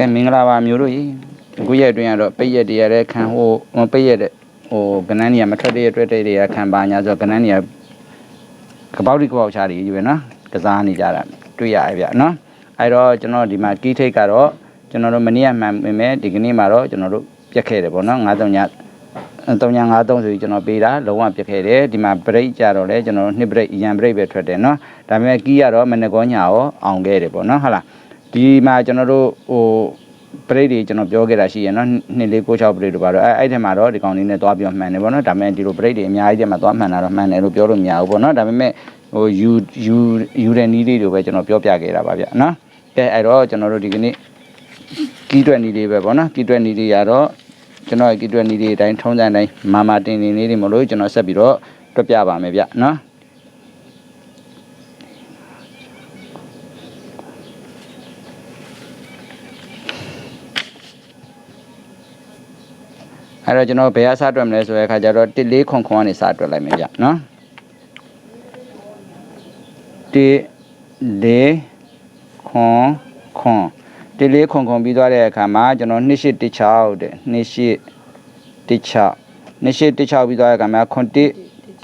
ကဲမင်္ဂလာပါမျိုးတို့ကြီးအခုရက်အတွင်းကတော့ပိတ်ရက်တရတဲ့ခံဟိုဟိုပိတ်ရက်တဲ့ဟိုကနန်းကြီးကမထွက်တဲ့အတွက်တဲ့တွေကခံပါညာဆိုတော့ကနန်းကြီးကကပောက်တိကပောက်ချားတွေကြီးပဲနော်ကစားနေကြတာတွေ့ရရဲ့ဗျနော်အဲ့တော့ကျွန်တော်ဒီမှာကီးထိတ်ကတော့ကျွန်တော်တို့မနေ့ကမှန်ပေမဲ့ဒီကနေ့မှာတော့ကျွန်တော်တို့ပြက်ခဲ့တယ်ပေါ့နော်93ည3953ဆိုပြီးကျွန်တော်ပေးတာလုံးဝပြက်ခဲ့တယ်ဒီမှာ break ကြတော့လေကျွန်တော်တို့နှစ် break အရန် break ပဲထွက်တယ်နော်ဒါပေမဲ့ကီးကတော့မနေ့ကောညရောအောင်ခဲ့တယ်ပေါ့နော်ဟုတ်လား ဒီမှာကျွန်တော်တို့ဟိုပရိတ်တွေကျွန်တော်ပြောခဲ့တာရှိရနော်2 4 6 6ပရိတ်တို့ပါတော့အဲအဲ့ထက်မှာတော့ဒီကောင်လေးနဲ့သွားပြီးတော့မှန်တယ်ပေါ့နော်ဒါပေမဲ့ဒီလိုပရိတ်တွေအများကြီးတည်းမှာသွားမှန်တာတော့မှန်တယ်လို့ပြောလို့မရဘူးပေါ့နော်ဒါပေမဲ့ဟိုယူယူယူတဲ့နီးလေးတွေပဲကျွန်တော်ပြောပြခဲ့တာပါဗျနော်ကဲအဲ့တော့ကျွန်တော်တို့ဒီကနေ့ကီးတွက်နီးလေးပဲပေါ့နော်ကီးတွက်နီးလေးရတော့ကျွန်တော်ကီးတွက်နီးလေးအတိုင်းထုံးစံအတိုင်းမာမာတင်တင်လေးတွေမလို့ကျွန်တော်ဆက်ပြီးတော့တွက်ပြပါမယ်ဗျနော် အဲ့တော့ကျွန်တော်ဘယ်ကစတွက်မလဲဆိုတဲ့အခါကျတော့1 4ခွန်ခွန်ကနေစတွက်လိုက်မယ်ဗျနော်1 4ခွန်ခွန်1 4ခွန်ခွန်ပြီးသွားတဲ့အခါမှာကျွန်တော်2 8 1 6တဲ့2 8 1 6 2 8 1 6ပြီးသွားတဲ့အခါမှာခွန်1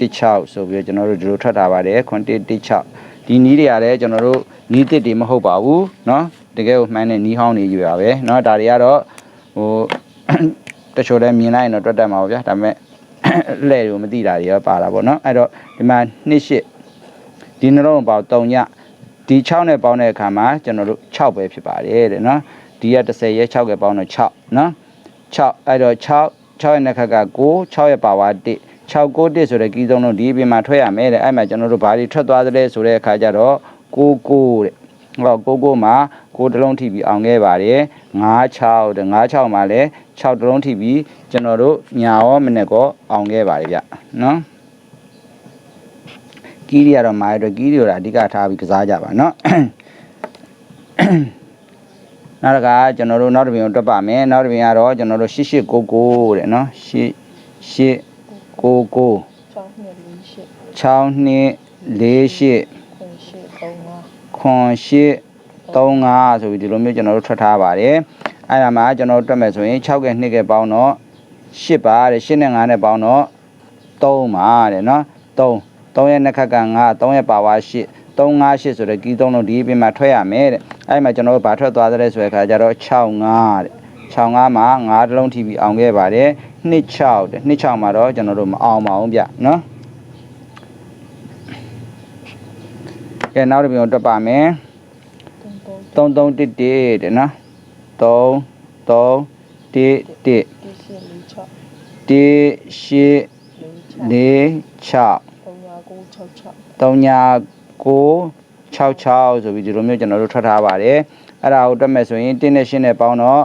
1 6ဆိုပြီးတော့ကျွန်တော်တို့ဒီလိုထွက်တာပါတယ်ခွန်1 1 6ဒီနီးတွေရတယ်ကျွန်တော်တို့နီးတစ်တွေမဟုတ်ပါဘူးเนาะတကယ်ကိုမှန်းတဲ့နီးဟောင်းတွေယူရပါပဲเนาะဒါတွေကတော့ဟို တချို့လည်းမြင်လိုက်ရင်တော့တွတ်တတ်မှာပါဗျာဒါပေမဲ့လှဲ့တွေကိုမသိတာတွေရောပါတာပေါ့နော်အဲ့တော့ဒီမှာနှစ်ရှစ်ဒီနှလုံးပေါင်း3ညဒီ6နဲ့ပေါင်းတဲ့အခါမှာကျွန်တော်တို့6ပဲဖြစ်ပါတယ်တဲ့နော်ဒီက30ရဲ6ကပေါင်းတော့6နော်6အဲ့တော့6 6ရဲ့နှစ်ခက်က9 6ရဲ့ပါဝါ1 6 9 1ဆိုတဲ့ကီးသုံးလုံးဒီအပြင်မှာထွက်ရမယ်တဲ့အဲ့မှာကျွန်တော်တို့ဘာတွေထွက်သွားသလဲဆိုတဲ့အခါကျတော့9 9တဲ့ဟော9 9မှာ9တလုံးထိပြီးအောင်ခဲ့ပါတယ် 9 6တဲ့9 6မှာလည်း6တလုံးထိပြီးကျွန်တော်တို့ညာရောမနေ့ကောအောင်ခဲ့ပါတယ်ဗျနော်ကီးတွေကတော့မာရတော့ကီးတွေကအဓိကထားပြီးကစားကြပါနော်နောက်တစ်ခါကျွန်တော်တို့နောက်တစ်ပြင်ကိုတွက်ပါမယ်နောက်တစ်ပြင်ကတော့ကျွန်တော်တို့8899တဲ့နော်8899 6နှစ်4ရှစ်6248ခွန်ရှစ်3ခွန်8 35ဆိုပြီးဒီလိုမျိုးကျွန်တော်တို့ထွက်ထားပါတယ်အဲ့ဒါမှကျွန်တော်တို့တွက်မယ်ဆိုရင်6က2ကပေါင်းတော့8ပါတဲ့8နဲ့9နဲ့ပေါင်းတော့3ပါတဲ့နော်3 3ရဲ့နှစ်ခက်က9 3ရဲ့ပါဝါ8 358ဆိုတဲ့ကီးသုံးလုံးဒီအပြင်မှာထွက်ရမယ်တဲ့အဲ့မှာကျွန်တော်တို့ဗာထွက်သွားတဲ့ဆိုတဲ့အခါကျတော့65တဲ့65မှာ9တလုံးထိပြီးအောင်ခဲ့ပါတယ်26တဲ့26မှာတော့ကျွန်တော်တို့မအောင်ပါဘူးဗျနော်ကဲနောက်တစ်ပြင်ကိုတွက်ပါမယ်3 3 3311တဲ့နော်3 3 1 1 1ရှစ်4 6 1 4 6 3 9 9 6 6 3966ဆိုပြီးဒီလိုမျိုးကျွန်တော်တို့ထွက်ထားပါတယ်အဲ့ဒါကိုတွက်မယ်ဆိုရင်1နဲ့8နဲ့ပေါင်းတော့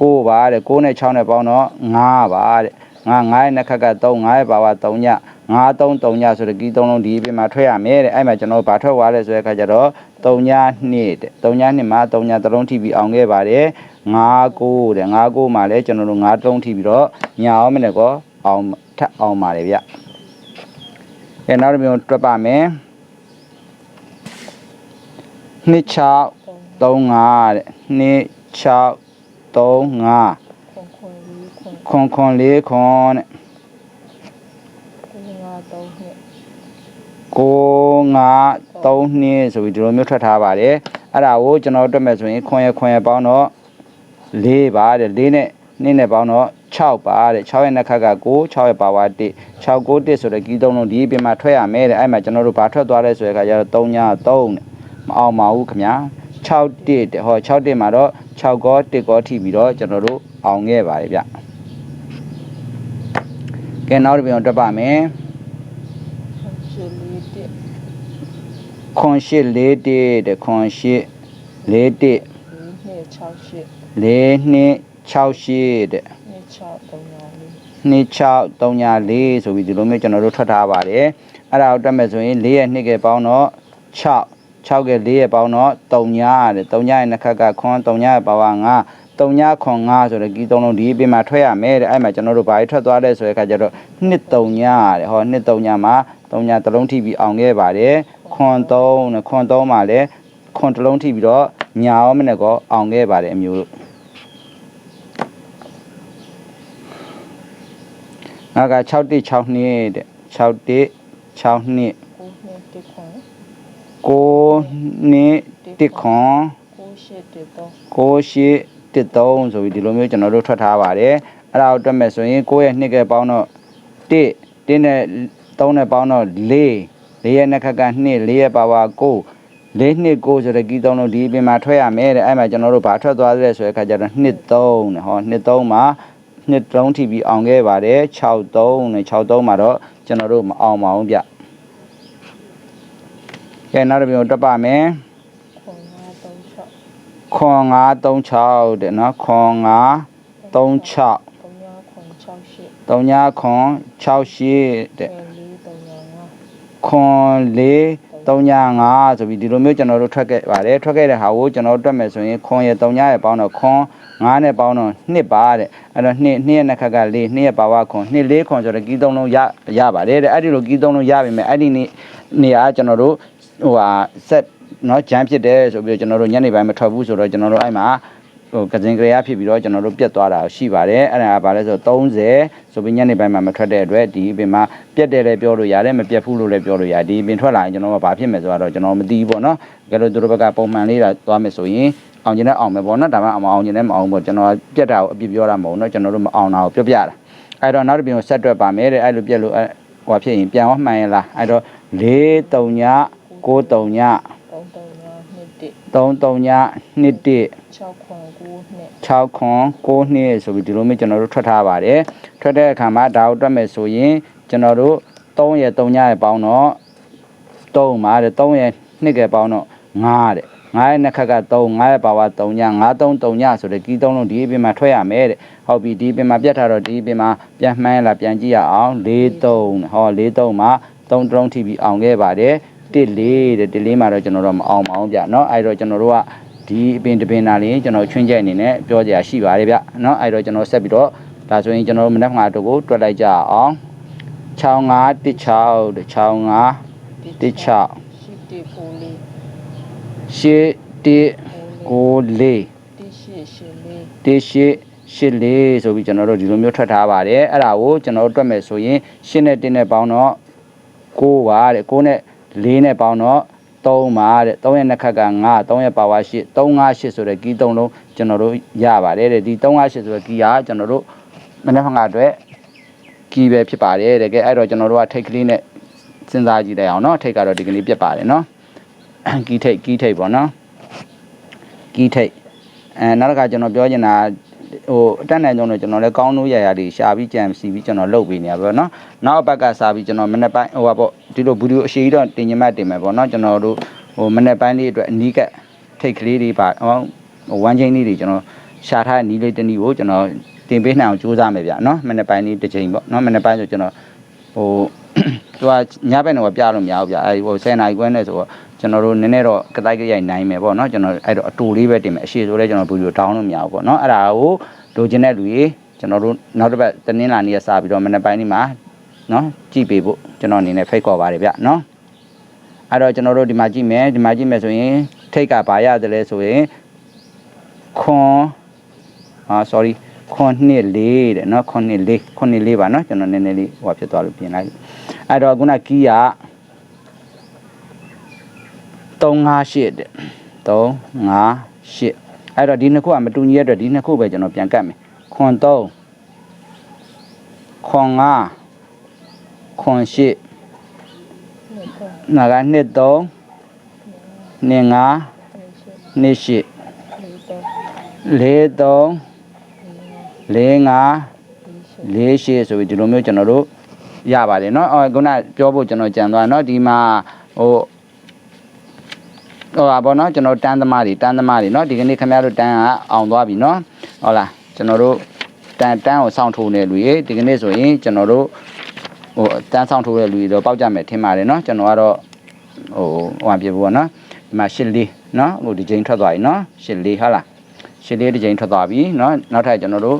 9ပါတဲ့9နဲ့6နဲ့ပေါင်းတော့9ပါတဲ့9 9ရဲ့နှစ်ခက်က3 9ရဲ့ပါဝါ3ည9 3 3ညဆိုတဲ့ကီး3လုံးဒီအပြင်မှာထွက်ရမယ်တဲ့အဲ့မှာကျွန်တော်တို့ဗာထွက်သွားလဲဆိုတဲ့အခါကျတော့ 3ည2တဲ့3ည2မှာ3ည3လုံးထိပြီးအောင်ခဲ့ပါတယ်9 9တဲ့9 9မှာလဲကျွန်တော်တို့9 3ထိပြီးတော့ညာအောင်မနဲ့ကောအောင်ထပ်အောင်ပါတယ်ဗျကဲနောက်တစ်မျိုးတွက်ပါမယ်နှစ်6 35တဲ့နှစ်6 35ခွန်ခွန်4ခွန်ခွန်ခွန်လေးခွန်တဲ့ 9 3နှစ်9 3နှစ်ဆိုပြီးဒီလိုမျိုးထွက်ထားပါတယ်အဲ့ဒါကိုကျွန်တော်တွက်မယ်ဆိုရင်ခွန်ရခွန်ရပေါင်းတော့4ပါတဲ့4နဲ့နှစ်နဲ့ပေါင်းတော့6ပါတဲ့6ရဲ့နှစ်ခက်က9 6ရဲ့ပါဝါ1 6 9 1ဆိုတဲ့ကီးသုံးလုံးဒီအပြင်မှာထွက်ရမယ်တဲ့အဲ့မှာကျွန်တော်တို့ဘာထွက်သွားလဲဆိုတဲ့အခါကျတော့3ည3တဲ့မအောင်ပါဘူးခင်ဗျာ6တစ်တဲ့ဟော6တစ်မှာတော့6ကော1ကောထိပြီးတော့ကျွန်တော်တို့အောင်ခဲ့ပါတယ်ဗျကဲနောက်တစ်ပြန်တွက်ပါမယ် ခွန်ရှစ်4တစ်ခွန်ရှစ်၄တစ်တဲ့ခွန်ရှစ်၄တစ်4နှစ်6ရှစ်၄နှစ်6ရှစ်တဲ့2 6 3 4 26 304ဆိုပြီးဒီလိုမျိုးကျွန်တော်တို့ထွက်ထားပါတယ်အဲ့ဒါကိုတွက်မယ်ဆိုရင်၄ရဲ့2ကပေါင်းတော့6 6က4ရဲ့ပေါင်းတော့3ညတဲ့3ညရဲ့နှစ်ခက်ကခွန်3ညရဲ့ပါဝါ9 3ညခွန်9ဆိုတဲ့ကီးသုံးလုံးဒီအပြင်မှာထွက်ရမယ်တဲ့အဲ့မှာကျွန်တော်တို့ဘာကြီးထွက်သွားလဲဆိုတဲ့အခါကျတော့2 3ညတဲ့ဟော2 3ညမှာ3ညတစ်လုံးထိပြီးအောင်ခဲ့ပါတယ် ခွန်သုံးနဲ့ခွန်သုံးမှာလည်းခွန်တစ်လုံးထိပြီးတော့ညာရောမနဲ့ကောအောင်ခဲ့ပါတယ်အမျိုးတို့နောက်က6တိ6နှစ်တဲ့6တိ6နှစ်9နှစ်တိခွန်98တစ်သုံးဆိုပြီးဒီလိုမျိုးကျွန်တော်တို့ထွက်ထားပါတယ်အဲ့ဒါကိုတွက်မယ်ဆိုရင်9ရဲ့နှစ်ကပေါင်းတော့1တင်းနဲ့3နဲ့ပေါင်းတော့4 4ရဲ့နှစ်ခက်က2 4ရဲ့ပါဝါ9 4နှစ်9ဆိုတဲ့ကီးသုံးလုံးဒီအပြင်မှာထွက်ရမယ်တဲ့အဲ့မှာကျွန်တော်တို့ဘာထွက်သွားလဲဆိုတဲ့အခါကျတော့နှစ်3တဲ့ဟောနှစ်3မှာနှစ်3ထိပြီးအောင်ခဲ့ပါတယ်6 3နဲ့6 3မှာတော့ကျွန်တော်တို့မအောင်ပါဘူးဗျကဲနောက်တစ်ပြန်တက်ပါမယ်ခွန်၅၃၆ခွန်536တဲ့နော်ခွန်5 36သုံးညာခွန်6ရှိ3ညာခွန်68တဲ့အဲလေးသုံးညာ၅ ခွန်4 3ညာ5ဆိုပြီးဒီလိုမျိုးကျွန်တော်တို့ထွက်ခဲ့ပါတယ်ထွက်ခဲ့တဲ့ဟာကိုကျွန်တော်တို့တွက်မယ်ဆိုရင်ခွန်ရ3ညာရပေါင်းတော့ခွန်9နဲ့ပေါင်းတော့2ပါတဲ့အဲ့တော့2 2ရဲ့နှစ်ခက်က4 2ရဲ့ပါဝါခွန်2 4ခွန်ဆိုတော့ကီး3လုံးရရပါတယ်တဲ့အဲ့ဒီလိုကီး3လုံးရပြီမဲ့အဲ့ဒီနေ့နေရာကျွန်တော်တို့ဟိုဟာဆက်နော်ဂျမ်းဖြစ်တယ်ဆိုပြီးတော့ကျွန်တော်တို့ညနေပိုင်းမထွက်ဘူးဆိုတော့ကျွန်တော်တို့အဲ့မှာ ဟိုကစင်ကရရဖြစ်ပြီးတော့ကျွန်တော်တို့ပြတ်သွားတာရှိပါတယ်အဲ့ဒါကဘာလဲဆိုတော့30ဆိုပြီးညနေပိုင်းမှာမထွက်တဲ့အတွက်ဒီအပင်မှာပြတ်တယ်လည်းပြောလို့ရတယ်မပြတ်ဘူးလို့လည်းပြောလို့ရတယ်ဒီအပင်ထွက်လာရင်ကျွန်တော်ကဘာဖြစ်မယ်ဆိုတော့ကျွန်တော်မသိဘူးပေါ့နော်ကဲလို့သူတို့ဘက်ကပုံမှန်လေးတာသွားမယ်ဆိုရင်အောင်ကျင်တဲ့အောင်မယ်ပေါ့နော်ဒါမှအောင်အောင်ကျင်တဲ့မအောင်ဘူးပေါ့ကျွန်တော်ပြတ်တာကိုအပြစ်ပြောတာမဟုတ်ဘူးနော်ကျွန်တော်တို့မအောင်တာကိုပြောပြတာအဲ့တော့နောက်တစ်ပြင်ကိုဆက်တွက်ပါမယ်တဲ့အဲ့လိုပြက်လို့အဲ့ဟိုဖြစ်ရင်ပြန်ရောမှန်ရလားအဲ့တော့4 3ည9 3ည သုံးသုံးညာနှစ်တစ်3 3ည2 1 6ခွန်9နှစ်6ခွန်9နှစ်ဆိုပြီးဒီလိုမျိုးကျွန်တော်တို့ထွက်ထားပါတယ်ထွက်တဲ့အခါမှာဒါကိုတွက်မယ်ဆိုရင်ကျွန်တော်တို့3ရဲ့3ညရဲ့ပေါင်းတော့3ပါတဲ့3ရဲ့2ရဲ့ပေါင်းတော့5တဲ့9ရဲ့နှစ်ခက်က3 9ရဲ့ပါဝါ3ည9 3 3ညဆိုတဲ့ကီး3လုံးဒီအပြင်မှာထွက်ရမယ်တဲ့ဟုတ်ပြီဒီအပြင်မှာပြတ်ထားတော့ဒီအပြင်မှာပြန်မှန်းလာပြန်ကြည့်ရအောင်4 3ဟော4 3မှာ3တုံးထိပြီးအောင်ခဲ့ပါတယ် တစ်လေးတဲ့တစ်လေးမှာတော့ကျွန်တော်တို့မအောင်ပါအောင်ဗျเนาะအဲ့တော့ကျွန်တော်တို့က ဒီအပင်တပင်နာလေးကျွန်တော်ချွင်းချက်အနေနဲ့ပြောကြရရှိပါတယ်ဗျเนาะအဲ့တော့ကျွန်တော်ဆက်ပြီးတော့ဒါဆိုရင်ကျွန်တော်မနက်ဖြန်တို့ကိုတွက်လိုက်ကြအောင်65 16 65 16 ရှိတစ်ကိုလေး ရှစ်တစ်ကိုလေး တစ်ရှိရှိလေး တစ်ရှစ်ရှစ်လေးဆိုပြီးကျွန်တော်တို့ဒီလိုမျိုးထွက်ထားပါတယ်အဲ့ဒါကိုကျွန်တော်တို့တွက်မယ်ဆိုရင်ရှစ်နဲ့တစ်နဲ့ပေါင်းတော့6ပါတဲ့6နဲ့ 4နဲ့ပေါင်းတော့3ပါတဲ့3ရဲ့နှစ်ခက်က9 3ရဲ့ပါဝါ8 358ဆိုတဲ့ကီး3လုံးကျွန်တော်တို့ရပါတယ်တဲ့ဒီ358ဆိုတဲ့ကီးကကျွန်တော်တို့မနေ့ကအတွက်ကီးပဲဖြစ်ပါတယ်တဲ့ကဲအဲ့တော့ကျွန်တော်တို့ကထိတ်ကလေးနဲ့စဉ်းစားကြည့်လိုက်အောင်เนาะထိတ်ကတော့ဒီကလေးပြတ်ပါတယ်เนาะကီးထိတ်ကီးထိတ်ပေါ့เนาะကီးထိတ်အဲနောက်တစ်ခါကျွန်တော်ပြောချင်တာဟိုအတက်နိုင်ဆုံးတော့ကျွန်တော်လည်းကောင်းလို့ရရတွေရှာပြီးကြံစီပြီးကျွန်တော်လုပ်ပေးနေရပါတော့เนาะနောက်အပတ်ကစားပြီးကျွန်တော်မနေ့ပိုင်းဟိုပါပေါ့ ဒီလိုဗီဒီယိုအရှိကြီးတော့တင်ညမတင်မယ်ပေါ့နော်ကျွန်တော်တို့ဟိုမနေ့ပိုင်းလေးအတွက်အနီးကထိတ်ကလေးတွေပါဟိုဝမ်းချင်းလေးတွေကျွန်တော်ရှာထားတဲ့နီးလေးတနည်းကိုကျွန်တော်တင်ပေးနိုင်အောင်ကြိုးစားမယ်ဗျနော်မနေ့ပိုင်းလေးတစ်ချိန်ပေါ့နော်မနေ့ပိုင်းဆိုကျွန်တော်ဟိုသူကညဘက်တော့ပြလို့မရဘူးဗျအဲဒီဟို10နာရီခွဲနဲ့ဆိုတော့ကျွန်တော်တို့နည်းနည်းတော့ကတိုက်ကြရိုက်နိုင်မယ်ပေါ့နော်ကျွန်တော်အဲ့တော့အတူလေးပဲတင်မယ်အရှိဆိုလဲကျွန်တော်ဗီဒီယိုတောင်းလို့မရဘူးပေါ့နော်အဲ့ဒါကိုလိုချင်တဲ့လူကြီးကျွန်တော်တို့နောက်တစ်ပတ်တနင်္လာနေ့ကစပြီးတော့မနေ့ပိုင်းနေ့မှာ နော်ကြည့်ပေးဖို့ကျွန်တော်အနေနဲ့ဖိတ်ခေါ်ပါတယ်ဗျနော်အဲ့တော့ကျွန်တော်တို့ဒီမှာကြည့်မယ်ဒီမှာကြည့်မယ်ဆိုရင်ထိတ်ကဘာရတယ်လဲဆိုရင်ခွန်အာ sorry ခွန်နှစ်လေးတဲ့နော်ခွန်နှစ်လေးခွန်နှစ်လေးပါနော်ကျွန်တော်နည်းနည်းလေးဟိုဖြစ်သွားလို့ပြင်လိုက်အဲ့တော့ခုနကီးက358တဲ့358အဲ့တော့ဒီနှစ်ခုကမတူညီရတဲ့ဒီနှစ်ခုပဲကျွန်တော်ပြန်ကတ်မယ်ခွန်3ခွန်5 ခွန်8 နှစ်သုံး နာကနှစ်3နှစ်5 နှစ်ရှိ နှစ်8 လေးသုံး 4 3 4 5 လေးရှိ 4 8ဆိုပြီးဒီလိုမျိုးကျွန်တော်တို့ရပါတယ်เนาะအော်ခုနပြောဖို့ကျွန်တော်ကြံသွားเนาะဒီမှာဟိုဟိုပါဘောเนาะကျွန်တော်တန်းသမားတွေတန်းသမားတွေเนาะဒီကနေ့ခင်ဗျားတို့တန်းကအောင်သွားပြီเนาะဟုတ်လားကျွန်တော်တို့တန်းတန်းကိုစောင့်ထိုးနေလူကြီးဒီကနေ့ဆိုရင်ကျွန်တော်တို့ ဟိုတန်းစောင့်ထိုးတဲ့လူကြီးတော့ပေါက်ကြမယ်ထင်ပါတယ်เนาะကျွန်တော်ကတော့ဟိုဟိုပါပြဖို့เนาะဒီမှာရှစ်လေးเนาะဟိုဒီချိန်ထွက်သွားပြီเนาะရှစ်လေးဟုတ်လားရှစ်လေးဒီချိန်ထွက်သွားပြီเนาะနောက်ထပ်ကျွန်တော်တို့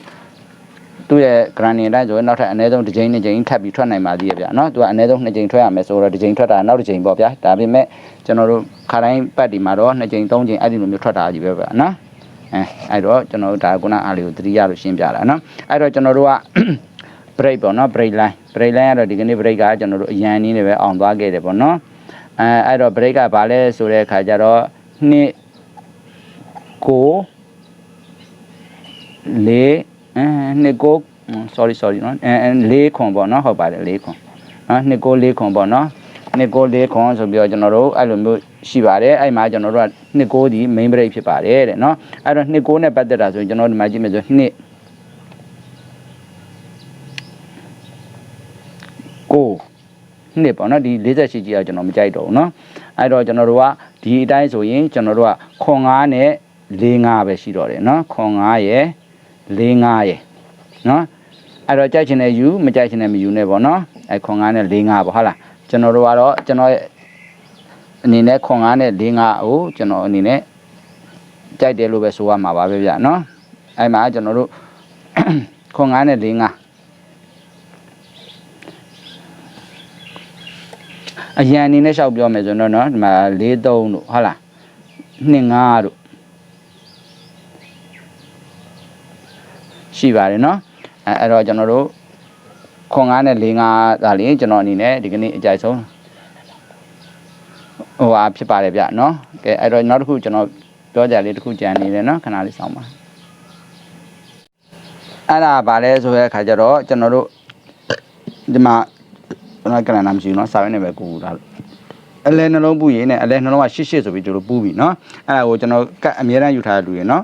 သူ့ရဲ့ granny တိုင်းဆိုရင်နောက်ထပ်အနည်းဆုံးတစ်ကြိမ်နှစ်ကြိမ်ထပ်ပြီးထွက်နိုင်ပါသေးရဲ့ဗျာနော်သူကအနည်းဆုံးနှစ်ကြိမ်ထွက်ရမယ်ဆိုတော့တစ်ကြိမ်ထွက်တာနောက်တစ်ကြိမ်ပေါ့ဗျာဒါပေမဲ့ကျွန်တော်တို့ခါတိုင်းပတ်ဒီမှာတော့နှစ်ကြိမ်သုံးကြိမ်အဲ့ဒီလိုမျိုးထွက်တာကြီးပဲဗျာနော်အဲအဲ့တော့ကျွန်တော်တို့ဒါကုနာအားလေးကိုသတိရလို့ရှင်းပြတာနော်အဲ့တော့ကျွန်တော်တို့က break ပေါ့နော် break line break line ကတော့ဒီကနေ့ break ကကျွန်တော်တို့အရန်နည်းနဲ့ပဲအောင်သွားခဲ့တယ်ပေါ့နော်အဲအဲ့တော့ break ကဘာလဲဆိုတဲ့အခါကျတော့နှစ်ကိုလေးအဲနှစ်ကို sorry sorry နော်အဲအဲလေးခွန်ပေါ့နော်ဟုတ်ပါတယ်လေးခွန်နော်နှစ်ကိုလေးခွန်ပေါ့နော်နှစ်ကိုလေးခွန်ဆိုပြီးတော့ကျွန်တော်တို့အဲ့လိုမျိုးရှိပါတယ်အဲ့မှာကျွန်တော်တို့ကနှစ်ကိုဒီ main break ဖြစ်ပါတယ်တဲ့နော်အဲ့တော့နှစ်ကိုနဲ့ပတ်သက်တာဆိုရင်ကျွန်တော်ဒီမှာကြည့်မယ်ဆိုနှစ်ကို နှစ်ပေါ့နော်ဒီ48ကြီးကကျွန်တော်မကြိုက်တော့ဘူးเนาะအဲ့တော့ကျွန်တော်တို့ကဒီအတိုင်းဆိုရင်ကျွန်တော်တို့ကခွန်9နဲ့45ပဲရှိတော့တယ်เนาะခွန်9ရယ်45ရယ်เนาะအဲ့တော့ကြိုက်ချင်တဲ့ယူမကြိုက်ချင်တဲ့မယူနဲ့ပေါ့เนาะအဲ့ခွန်9နဲ့45ပေါ့ဟုတ်လားကျွန်တော်တို့ကတော့ကျွန်တော်ရဲ့အနေနဲ့ခွန်9နဲ့45ကိုကျွန်တော်အနေနဲ့ကြိုက်တယ်လို့ပဲဆိုရမှာပါပဲဗျเนาะအဲ့မှာကျွန်တော်တို့ ခွန်9နဲ့45 အရန်အနေနဲ့ရှောက်ပြောမယ်ဆိုတော့เนาะဒီမှာ43တို့ဟုတ်လား25တို့ရှိပါတယ်เนาะအဲအဲ့တော့ကျွန်တော်တို့ခွန်9နဲ့45ဒါလေးကျွန်တော်အနေနဲ့ဒီကနေ့အကြိုက်ဆုံးဟိုဟာဖြစ်ပါတယ်ဗျเนาะကဲအဲ့တော့နောက်တစ်ခုကျွန်တော်ပြောကြလေးတစ်ခုကြံနေတယ်เนาะခဏလေးစောင့်ပါအဲ့ဒါဗာလဲဆိုတဲ့အခါကျတော့ကျွန်တော်တို့ဒီမှာ ကျွန်တော်ကလန်နာမရှိဘူးเนาะစာရွက်နဲ့ပဲကူတာလို့အလဲနှလုံးပူရင်းနဲ့အလဲနှလုံးကရှစ်ရှစ်ဆိုပြီးကျွန်တော်ပူပြီเนาะအဲ့ဒါကိုကျွန်တော်ကတ်အမြဲတမ်းယူထားတဲ့လူရယ်เนาะ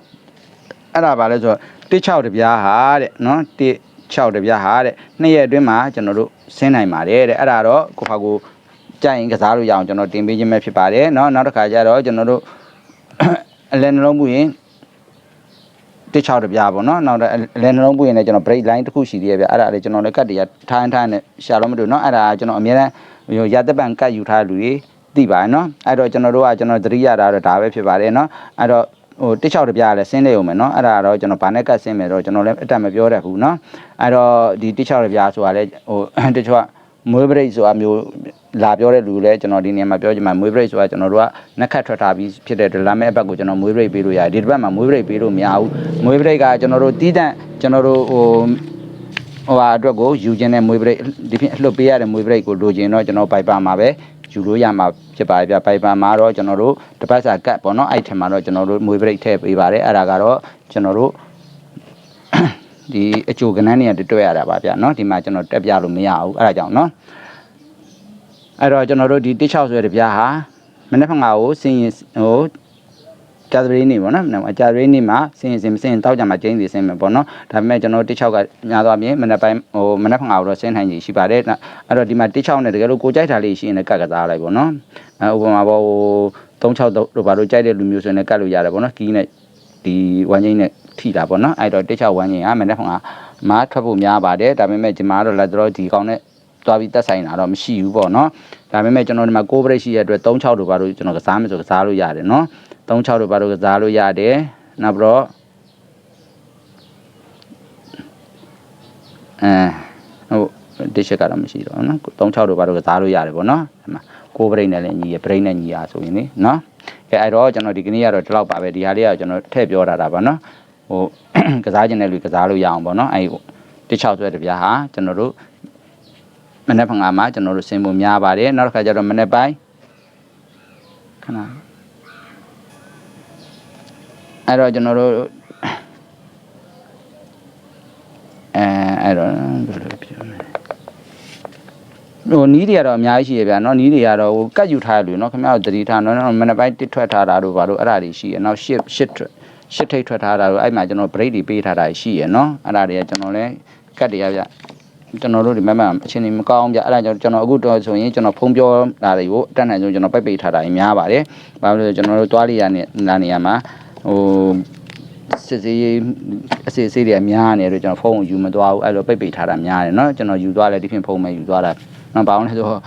အဲ့ဒါဗာလဲဆိုတော့တစ်6တပြားဟာတဲ့เนาะတစ်6တပြားဟာတဲ့နှစ်ရက်အတွင်းမှာကျွန်တော်တို့ဆင်းနိုင်ပါတယ်တဲ့အဲ့ဒါတော့ကိုဖာကိုကြိုက်ရင်ကစားလို့ရအောင်ကျွန်တော်တင်ပေးခြင်းပဲဖြစ်ပါတယ်เนาะနောက်တစ်ခါကျတော့ကျွန်တော်တို့ အလဲနှလုံးပူရင် တစ်6တပြားပေါ့နော်နောက်တော့အလဲနှလုံးပူရင်လည်းကျွန်တော် break line တစ်ခုရှိသေးရဲ့ဗျအဲ့ဒါလေးကျွန်တော်လည်းကတ်တရထိုင်းထိုင်းနဲ့ရှာလို့မတွေ့နော်အဲ့ဒါကျွန်တော်အများအားရသက်ပံကတ်ယူထားတဲ့လူတွေသိပါရဲ့နော်အဲ့တော့ကျွန်တော်တို့ကကျွန်တော်သတိရတာတော့ဒါပဲဖြစ်ပါတယ်နော်အဲ့တော့ဟိုတစ်6တပြားလည်းဆင်းနေုံမယ်နော်အဲ့ဒါတော့ကျွန်တော်ဗာနဲ့ကတ်ဆင်းမယ်တော့ကျွန်တော်လည်းအတက်မပြောတတ်ဘူးနော်အဲ့တော့ဒီတစ်6တပြားဆိုတာလည်းဟိုတချို့က မွေးပရိတ်ဆိုတာမျိုးလာပြောတဲ့လူလည်းကျွန်တော်ဒီနေရာမှာပြောချင်မှာမွေးပရိတ်ဆိုတာကျွန်တော်တို့ကနှက်ခတ်ထွက်ထားပြီးဖြစ်တဲ့ဒလမဲအဘက်ကိုကျွန်တော်မွေးပရိတ်ပေးလို့ရတယ်ဒီတစ်ပတ်မှာမွေးပရိတ်ပေးလို့မရဘူးမွေးပရိတ်ကကျွန်တော်တို့တီးတန့်ကျွန်တော်တို့ဟိုဟိုဟာအတွက်ကိုယူခြင်းနဲ့မွေးပရိတ်ဒီဖြင့်လှုပ်ပေးရတဲ့မွေးပရိတ်ကိုလိုချင်တော့ကျွန်တော်ပိုက်ပါမှာပဲယူလို့ရမှာဖြစ်ပါတယ်ဗျပိုက်ပါမှာတော့ကျွန်တော်တို့တစ်ပတ်စာကတ်ပေါ့နော်အဲ့ထင်မှာတော့ကျွန်တော်တို့မွေးပရိတ်ထည့်ပေးပါတယ်အဲ့ဒါကတော့ကျွန်တော်တို့ ဒီအချိုကနန်းနေရတွေ့ရတာပါဗျเนาะဒီမှာကျွန်တော်တက်ပြလို့မရဘူးအဲ့ဒါကြောင့်เนาะအဲ့တော့ကျွန်တော်တို့ဒီတစ်6ဆွဲတပြားဟာမနေ့ကငါကိုစင်ရင်ဟိုကြာသပတေးနေ့ပေါ့နော်အကြာသပတေးနေ့မှာစင်ရင်စင်မစင်တောက်ကြမှာကျင်းစီစင်မယ်ပေါ့နော်ဒါပေမဲ့ကျွန်တော်တစ်6ကညာသွားပြင်မနေ့ပိုင်းဟိုမနေ့ကငါတော့စင်ထိုင်ကြီးရှိပါတယ်အဲ့တော့ဒီမှာတစ်6နဲ့တကယ်လို့ကိုကြိုက်တာလေးရှိရင်လည်းကတ်ကစားလိုက်ပေါ့နော်အဲဥပမာပေါ့ဟို36တို့ဘာလို့ကြိုက်တဲ့လူမျိုးဆိုရင်လည်းကတ်လို့ရတယ်ပေါ့နော်ကီးနဲ့ ဒီဝမ်းချင်းနဲ့ထိတာပေါ့နော်အဲ့တော့တစ်6ဝမ်းချင်းကမနေ့ကငါမားထွက်ဖို့များပါတယ်ဒါပေမဲ့ဒီမှာတော့လက်တော့ဒီကောင်းနဲ့သွားပြီးတက်ဆိုင်တာတော့မရှိဘူးပေါ့နော်ဒါပေမဲ့ကျွန်တော်ဒီမှာကိုဗရိတ်ရှိရတဲ့အတွက်36တို့ဘာလို့ကျွန်တော်ကစားမယ်ဆိုကစားလို့ရတယ်နော်36တို့ဘာလို့ကစားလို့ရတယ်နောက်ပြီးတော့အဲဟု တ်တစ်ချက်ကတော့မရှိတော့ဘူးနော်36တို့ဘာလို့ကစားလို့ရတယ်ပေါ့နော်ဒီမှာကိုဗရိတ်နဲ့လည်းညီရဗရိတ်နဲ့ညီရဆိုရင်လေနော်ကဲအဲ့တော့ကျွန်တော်ဒီကနေ့ကတော့ဒီလောက်ပါပဲဒီဟာလေးကကျွန်တော်ထည့်ပြောတာတာပါနော်ဟိုကစားခြင်းတဲ့လူကစားလို့ရအောင်ပေါ့နော်အဲ့တစ်6ဆွဲတပြားဟာကျွန်တော်တို့မနေ့ကငါမှာကျွန်တော်တို့ဆင်ဖို့များပါတယ်နောက်တစ်ခါကျတော့မနေ့ပိုင်းခဏအဲ့တော့ကျွန်တော်တို့အဲအဲ့တော့ဘယ်လိုပြောမလဲ ဟိုနီးတွေကတော့အများကြီးရှိရဗျာเนาะနီးတွေကတော့ဟိုကတ်ယူထားရလို့เนาะခင်ဗျားတို့တတိထားเนาะမနေ့ပိုင်းတစ်ထွက်ထားတာတို့ဘာလို့အဲ့ဒါတွေရှိရနောက်ရှစ်ရှစ်ထွက်ရှစ်ထိတ်ထွက်ထားတာတို့အဲ့မှာကျွန်တော် break တွေပေးထားတာရှိရเนาะအဲ့ဒါတွေကကျွန်တော်လည်းကတ်တွေရဗျကျွန်တော်တို့ဒီမမအချင်းကြီးမကောင်းဗျအဲ့ဒါကြောင့်ကျွန်တော်အခုတော့ဆိုရင်ကျွန်တော်ဖုံးပြောတာတွေကိုအတက်နိုင်ဆုံးကျွန်တော်ပိတ်ပိတ်ထားတာကြီးများပါတယ်ဘာလို့လဲကျွန်တော်တို့တွားလိရနဲ့လာနေရမှာဟိုစစ်စေးအစစ်စေးတွေအများနေတယ်ကျွန်တော်ဖုန်းကိုယူမသွားဘူးအဲ့လိုပိတ်ပိတ်ထားတာများတယ်เนาะကျွန်တော်ယူသွားလဲဒီဖြင့်ဖုန်းမဲ့ယူသွားတာ နော်ဘာလို့လဲဆိုတော့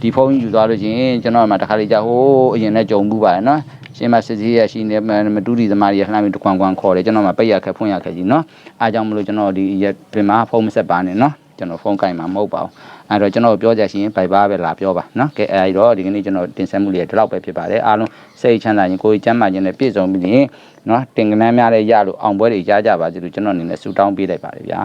ဒီဖုန်းယူသွားလို့ချင်းကျွန်တော်မှတခါလေကြာဟိုးအရင်နဲ့ကြုံမှုပါတယ်နော်ရှင်မစစ်စေးရရှိနေမတူဒီသမားတွေလှမ်းပြီးတကွန်ကွန်ခေါ်တယ်ကျွန်တော်မှပိတ်ရခက်ဖွင့်ရခက်ကြီးနော်အားကြောင့်မလို့ကျွန်တော်ဒီရက်ပြင်မှာဖုန်းမဆက်ပါနဲ့နော်ကျွန်တော်ဖုန်းကင်မှာမဟုတ်ပါဘူးအဲ့တော့ကျွန်တော်ပြောကြရှင်ဘိုက်ပါပဲလာပြောပါနော်ကဲအဲ့တော့ဒီကနေ့ကျွန်တော်တင်ဆက်မှုလေးဒီလောက်ပဲဖြစ်ပါတယ်အားလုံးစိတ်ချမ်းသာခြင်းကိုယ်ကျမ်းမာခြင်းနဲ့ပြည့်စုံပြီးရင်နော်တင်ကနန်းများလည်းရလို့အောင်ပွဲတွေရကြပါစေလို့ကျွန်တော်အနေနဲ့ဆုတောင်းပေးလိုက်ပါတယ်ဗျာ